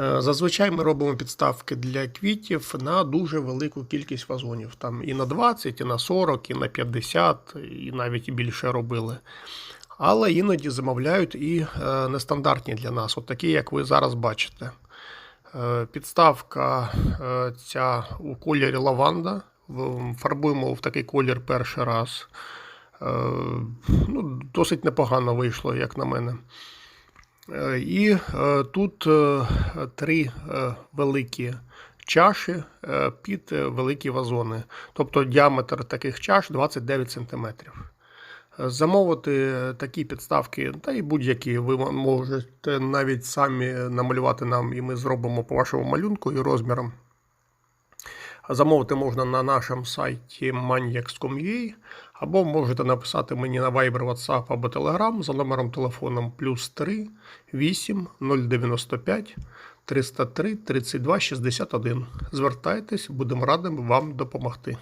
Е, Зазвичай ми робимо підставки для квітів на дуже велику кількість вазонів. Там і на 20, і на 40, і на 50, і навіть більше робили. Але іноді замовляють і е, нестандартні для нас, от такі, як ви зараз бачите. Е, Підставка ця у кольорі лаванда. Фарбуємо в такий колір перший раз. Ну, досить непогано вийшло, як на мене. І е, тут е, три е, великі чаші під великі вазони. Тобто діаметр таких чаш 29 см. Замовити такі підставки, та й будь-які, ви можете навіть самі намалювати нам, і ми зробимо по вашому малюнку і розмірам. Замовити можна на нашому сайті maniacs.com.ua або можете написати мені на Viber, WhatsApp або Telegram за номером телефоном плюс 3 8 095 303 32 61. Звертайтесь, будемо радим вам допомогти.